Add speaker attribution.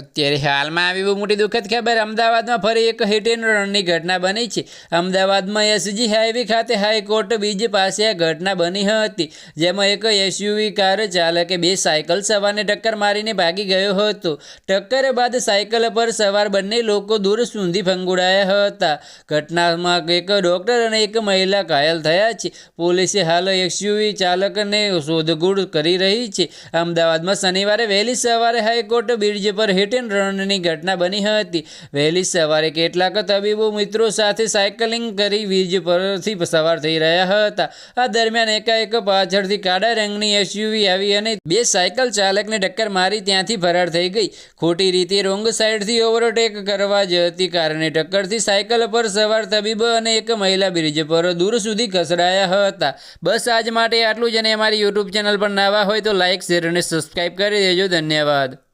Speaker 1: અત્યારે હાલમાં આવી બહુ મોટી દુઃખદ ખબર, અમદાવાદમાં ફરી એક હિટ એન્ડ રનની ઘટના બની છે. અમદાવાદમાં એસજી હાઈવે ખાતે હાઈકોર્ટ બીજ પાસે આ ઘટના બની હતી, જેમાં એક એસયુવી કાર ચાલકે બે સાયકલ સવારને ટક્કર મારીને ભાગી ગયો હતો. ટક્કર બાદ સાયકલ પર સવાર બંને લોકો દૂર સુધી ફંગુડાયા હતા. ઘટનામાં એક ડૉક્ટર અને એક મહિલા ઘાયલ થયા છે. પોલીસે હાલ એસયુવી ચાલકને શોધખોળ કરી રહી છે. અમદાવાદમાં શનિવારે વહેલી સવારે હાઈકોર્ટ બ્રિજ પર હિટ એન્ડ રનની ઘટના બની હતી. વહેલી સવારે કેટલાક તબીબો મિત્રો સાથે સાયકલિંગ કરી બ્રિજ પરથી સવાર થઈ રહ્યા હતા. આ દરમિયાન એકાએક પાછળથી કાળા રંગની એસયુવી આવી અને બે સાયકલ ચાલકને ટક્કર મારી ત્યાંથી ફરાર થઈ ગઈ. ખોટી રીતે રોંગ સાઈડથી ઓવરટેક કરવા જતી કારણે ટક્કરથી સાયકલ પર સવાર તબીબ અને એક મહિલા બ્રિજ પર દૂર સુધી ખસડાયા હતા. બસ આજ માટે આટલું જ અને અમારી યુટ્યુબ ચેનલ પર નવા હોય તો લાઇક શેર અને સબસ્ક્રાઈબ કરી દેજો. ધન્યવાદ.